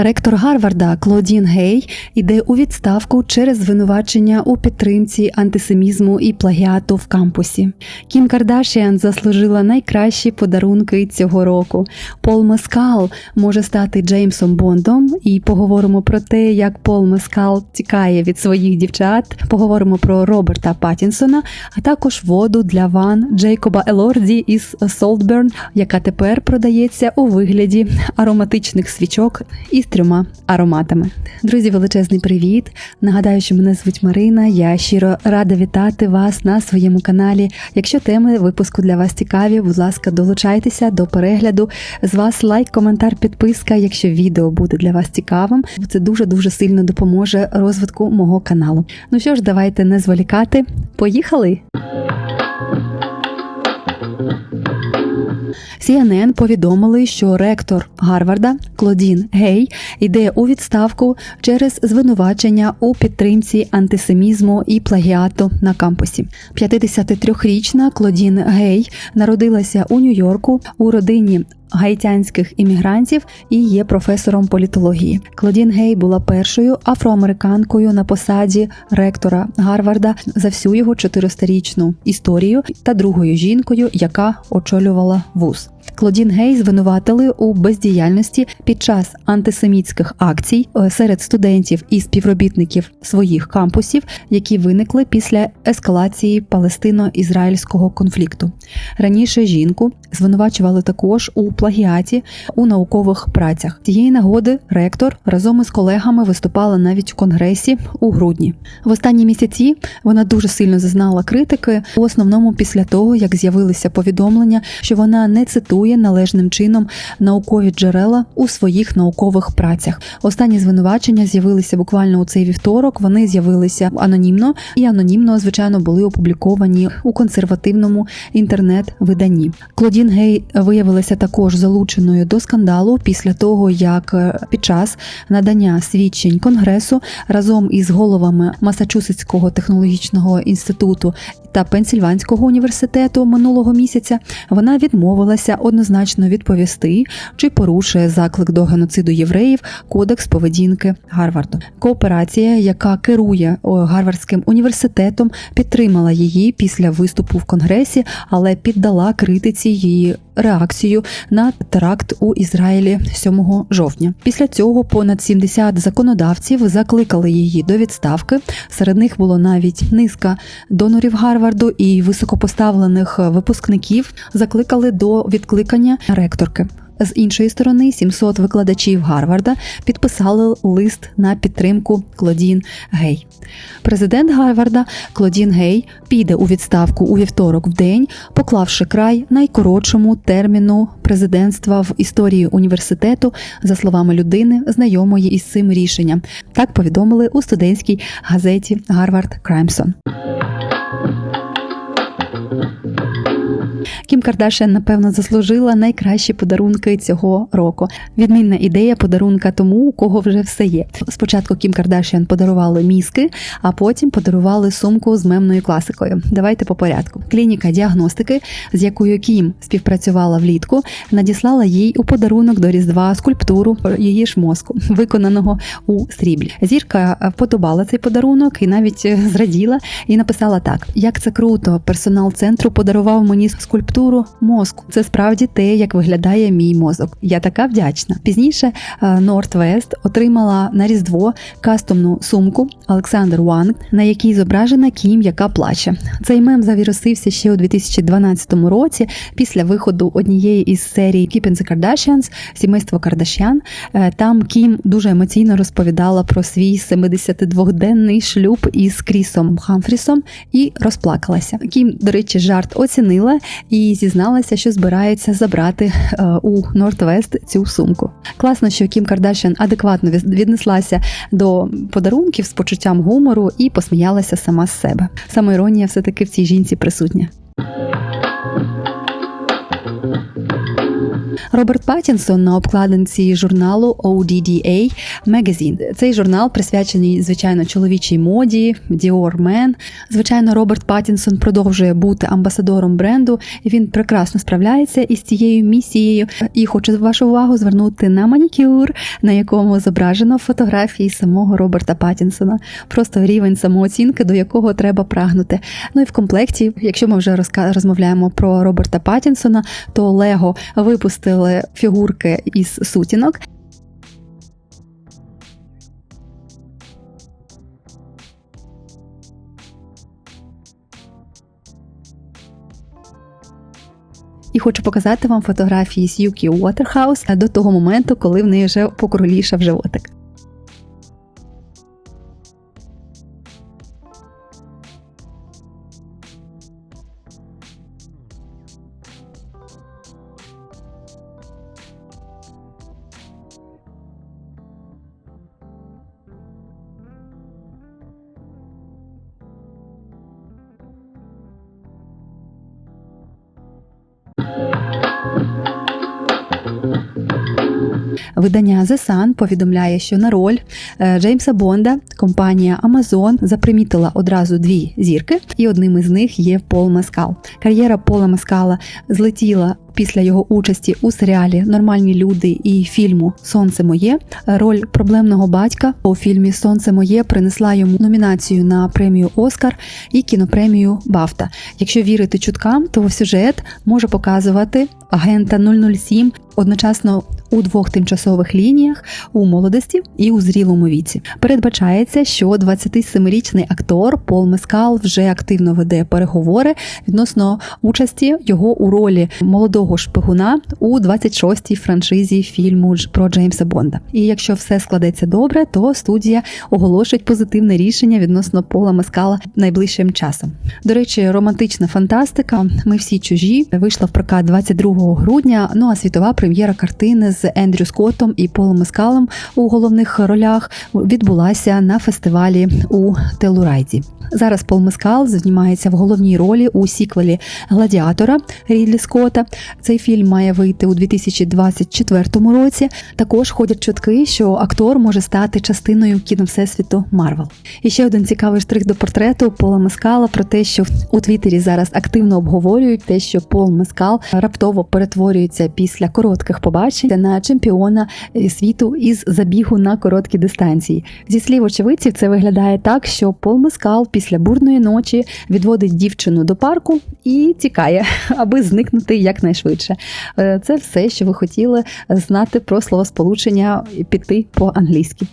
Ректор Гарварда Клодін Гей іде у відставку через звинувачення у підтримці антисемізму і плагіату в кампусі. Кім Кардашіан заслужила найкращі подарунки цього року. Пол Мескал може стати Джеймсом Бондом, і поговоримо про те, як Пол Мескал тікає від своїх дівчат. Поговоримо про Роберта Паттінсона, а також воду для ван Джейкоба Елорді із Солтберн, яка тепер продається у вигляді ароматичних свічок із трьома ароматами. Друзі, величезний привіт! Нагадаю, що мене звуть Марина. Я щиро рада вітати вас на своєму каналі. Якщо теми випуску для вас цікаві, будь ласка, долучайтеся до перегляду. З вас лайк, коментар, підписка. Якщо відео буде для вас цікавим, це дуже дуже сильно допоможе розвитку мого каналу. Ну що ж, давайте не зволікати. Поїхали! CNN повідомили, що ректор Гарварда Клодін Гей йде у відставку через звинувачення у підтримці антисемізму і плагіату на кампусі. 53-річна Клодін Гей народилася у Нью-Йорку у родині. Гаїтянських іммігрантів і є професором політології. Клодін Гей була першою афроамериканкою на посаді ректора Гарварда за всю його 400-річну історію та другою жінкою, яка очолювала вуз. Клодін Гей звинуватили у бездіяльності під час антисемітських акцій е, серед студентів і співробітників своїх кампусів, які виникли після ескалації палестино-ізраїльського конфлікту. Раніше жінку звинувачували також у плагіаті у наукових працях. Цієї нагоди ректор разом із колегами виступала навіть у конгресі у грудні. В останні місяці вона дуже сильно зазнала критики, у основному після того, як з'явилися повідомлення, що вона не цитує належним чином наукові джерела у своїх наукових працях. Останні звинувачення з'явилися буквально у цей вівторок. Вони з'явилися анонімно і анонімно, звичайно, були опубліковані у консервативному інтернет-виданні. Клодін Гей виявилася також залученою до скандалу після того, як е, під час надання свідчень конгресу разом із головами Масачусетського технологічного інституту та Пенсільванського університету минулого місяця вона відмовилася однозначно відповісти, чи порушує заклик до геноциду євреїв Кодекс поведінки Гарварду. Кооперація, яка керує Гарвардським університетом, підтримала її після виступу в конгресі, але піддала критиці її реакцію на теракт у Ізраїлі 7 жовтня. Після цього понад 70 законодавців закликали її до відставки. Серед них було навіть низка донорів Гарварду і високопоставлених випускників закликали до відкликання ректорки. З іншої сторони, 700 викладачів Гарварда підписали лист на підтримку Клодін Гей. Президент Гарварда Клодін Гей піде у відставку у вівторок в день, поклавши край найкоротшому терміну президентства в історії університету, за словами людини, знайомої із цим рішенням. Так повідомили у студентській газеті Гарвард Крамсон. Кім Кардашян, напевно, заслужила найкращі подарунки цього року. Відмінна ідея подарунка тому, у кого вже все є. Спочатку Кім Кардашян подарували мізки, а потім подарували сумку з мемною класикою. Давайте по порядку. Клініка діагностики, з якою Кім співпрацювала влітку, надіслала їй у подарунок до Різдва скульптуру її ж мозку, виконаного у сріблі. Зірка вподобала цей подарунок і навіть зраділа і написала так: як це круто, персонал центру подарував мені скульптуру мозку. Це справді те, як виглядає мій мозок. Я така вдячна. Пізніше Нортвест отримала на різдво кастомну сумку Олександр Ванг, на якій зображена Кім, яка плаче. Цей мем завірусився ще у 2012 році після виходу однієї із серій Keeping the Kardashians, сімейство Кардашян. Е, Там Кім дуже емоційно розповідала про свій 72-денний шлюб із Крісом Хамфрісом і розплакалася. Кім, до речі, жарт оцінила і зізналася, що збирається забрати е, у Нортвест цю сумку. Класно, що Кім Кардашян адекватно віднеслася до подарунків з почуттям гумору і посміялася сама з себе. Самоіронія все таки в цій жінці присутня. Роберт Паттінсон на обкладинці журналу ODDA Magazine. Цей журнал присвячений звичайно чоловічій моді, Dior Men. Звичайно, Роберт Паттінсон продовжує бути амбасадором бренду. Він прекрасно справляється із цією місією. І хочу вашу увагу звернути на манікюр, на якому зображено фотографії самого Роберта Паттінсона. Просто рівень самооцінки, до якого треба прагнути. Ну і в комплекті, якщо ми вже розмовляємо про Роберта Паттінсона, то Лего випустили фігурки із сутінок. І хочу показати вам фотографії з Юкі Уотерхаус до того моменту, коли в неї вже покрулішав животик. Видання The Sun повідомляє, що на роль е, Джеймса Бонда компанія Amazon запримітила одразу дві зірки, і одним із них є Пол Маскал. Кар'єра Пола Маскала злетіла. Після його участі у серіалі Нормальні люди і фільму Сонце моє роль проблемного батька у фільмі Сонце моє принесла йому номінацію на премію Оскар і кінопремію Бафта. Якщо вірити чуткам, то сюжет може показувати агента 007 одночасно у двох тимчасових лініях у молодості і у зрілому віці. Передбачається, що 27-річний актор Пол Мескал вже активно веде переговори відносно участі його у ролі молодого шпигуна у 26-й франшизі фільму про Джеймса Бонда. І якщо все складеться добре, то студія оголошить позитивне рішення відносно Пола Мескала найближчим часом. До речі, романтична фантастика. Ми всі чужі вийшла в прокат 22 грудня. Ну а світова прем'єра картини з Ендрю Скоттом і Полом Мескалом у головних ролях відбулася на фестивалі у Телурайді. Зараз Пол Мескал знімається в головній ролі у сіквелі Гладіатора Рідлі Скотта. Цей фільм має вийти у 2024 році. Також ходять чутки, що актор може стати частиною кіновсесвіту Марвел. І ще один цікавий штрих до портрету Пола Мескала про те, що у Твіттері зараз активно обговорюють те, що Пол Мескал раптово перетворюється після коротких побачень на чемпіона світу із забігу на короткі дистанції. Зі слів очевидців, це виглядає так, що Пол Мескал після бурної ночі відводить дівчину до парку і тікає, аби зникнути якнайшвидше. Е, Це все, що ви хотіли знати про словосполучення піти по-англійськи.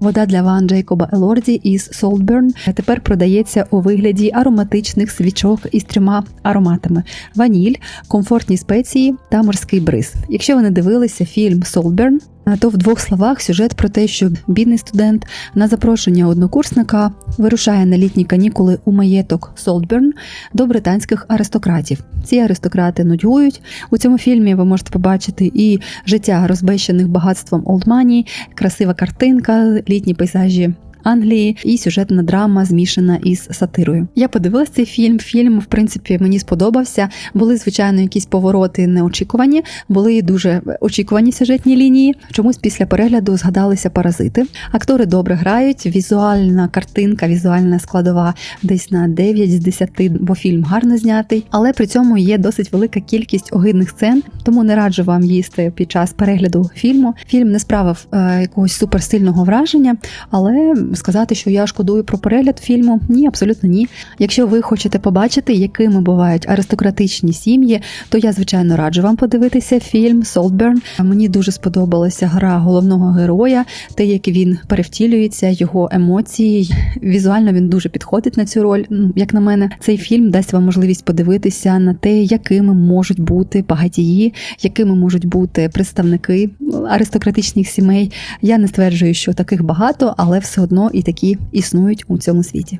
Вода для ван Джейкоба Елорді із Saltburn тепер продається у вигляді ароматичних свічок із трьома ароматами: ваніль, комфортні спеції та морський бриз. Якщо ви не дивилися фільм Saltburn, то в двох словах сюжет про те, що бідний студент на запрошення однокурсника вирушає на літні канікули у маєток Солтберн до британських аристократів. Ці аристократи нудьгують. У цьому фільмі ви можете побачити і життя розбещених багатством олдмані, красива картинка, літні пейзажі. Англії і сюжетна драма змішана із сатирою. Я подивилася цей фільм. Фільм, в принципі, мені сподобався. Були звичайно якісь повороти неочікувані, були дуже очікувані сюжетні лінії. Чомусь після перегляду згадалися паразити. Актори добре грають. Візуальна картинка, візуальна складова десь на 9 з 10, бо фільм гарно знятий. Але при цьому є досить велика кількість огидних сцен, тому не раджу вам їсти під час перегляду фільму. Фільм не справив е, якогось суперсильного враження, але сказати, що я шкодую про перегляд фільму, ні, абсолютно ні. Якщо ви хочете побачити, якими бувають аристократичні сім'ї, то я звичайно раджу вам подивитися фільм Солтберн. Мені дуже сподобалася гра головного героя, те, як він перевтілюється, його емоції. Візуально він дуже підходить на цю роль. Ну, Як на мене, цей фільм дасть вам можливість подивитися на те, якими можуть бути багатії, якими можуть бути представники аристократичних сімей. Я не стверджую, що таких багато, але все одно і такі існують у цьому світі.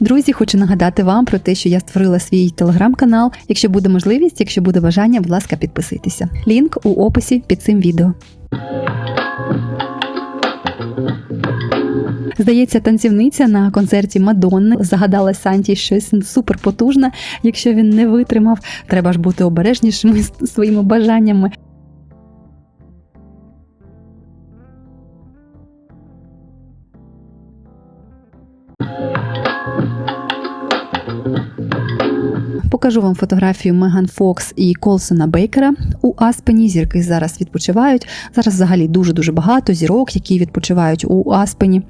Друзі, хочу нагадати вам про те, що я створила свій телеграм-канал. Якщо буде можливість, якщо буде бажання, будь ласка, підписуйтеся. Лінк у описі під цим відео. Здається, танцівниця на концерті Мадонни загадала Санті щось суперпотужне. Якщо він не витримав, треба ж бути обережнішими своїми бажаннями. Покажу вам фотографію Меган Фокс і Колсона Бейкера у Аспені. Зірки зараз відпочивають. Зараз взагалі дуже дуже багато зірок, які відпочивають у Аспені.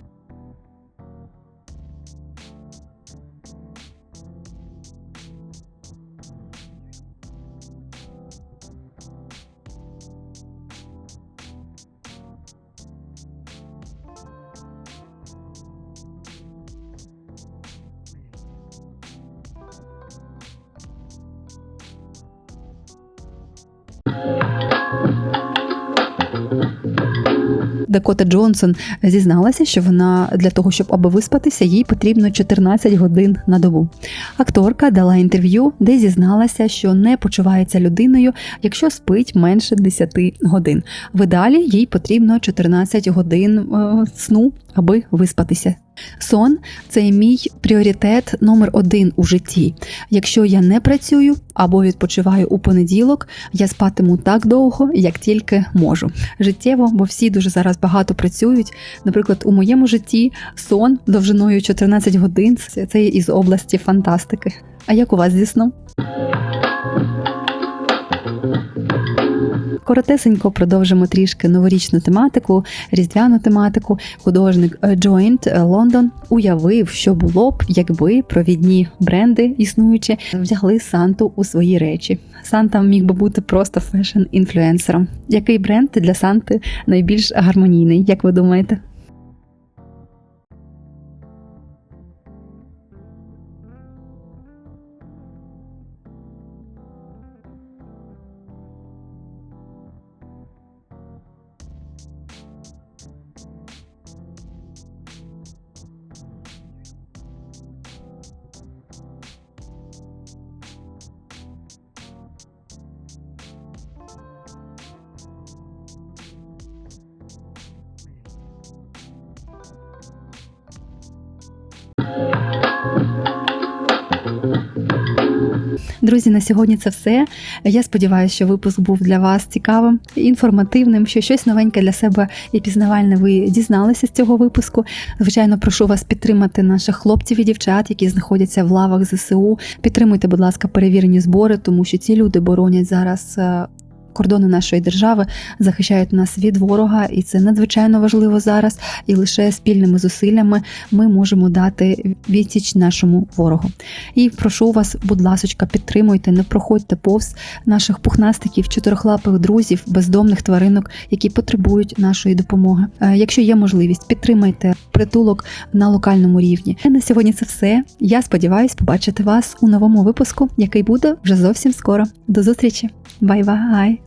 Дакота Джонсон зізналася, що вона для того, щоб аби виспатися, їй потрібно 14 годин на добу. Акторка дала інтерв'ю, де зізналася, що не почувається людиною, якщо спить менше 10 годин. В ідеалі їй потрібно 14 годин е, сну, аби виспатися. Сон це мій пріоритет номер один у житті. Якщо я не працюю або відпочиваю у понеділок, я спатиму так довго, як тільки можу. Життєво, бо всі дуже зараз багато працюють. Наприклад, у моєму житті сон довжиною 14 годин це із області фантастики. А як у вас зі сном? Коротесенько продовжимо трішки новорічну тематику, різдвяну тематику. Художник Joint Лондон уявив, що було б, якби провідні бренди існуючі вдягли Санту у свої речі. Санта міг би бути просто фешн-інфлюенсером. Який бренд для Санти найбільш гармонійний, як ви думаєте? Друзі, на сьогодні це все. Я сподіваюся, що випуск був для вас цікавим, інформативним, що щось новеньке для себе і пізнавальне ви дізналися з цього випуску. Звичайно, прошу вас підтримати наших хлопців і дівчат, які знаходяться в лавах ЗСУ. Підтримуйте, будь ласка, перевірені збори, тому що ці люди боронять зараз. Кордони нашої держави захищають нас від ворога, і це надзвичайно важливо зараз. І лише спільними зусиллями ми можемо дати відсіч нашому ворогу. І прошу вас, будь ласочка, підтримуйте, не проходьте повз наших пухнастиків, чотирихлапих друзів, бездомних тваринок, які потребують нашої допомоги. Е, Якщо є можливість, підтримайте притулок на локальному рівні. На сьогодні це все. Я сподіваюся побачити вас у новому випуску, який буде вже зовсім скоро. До зустрічі! Бай-бай!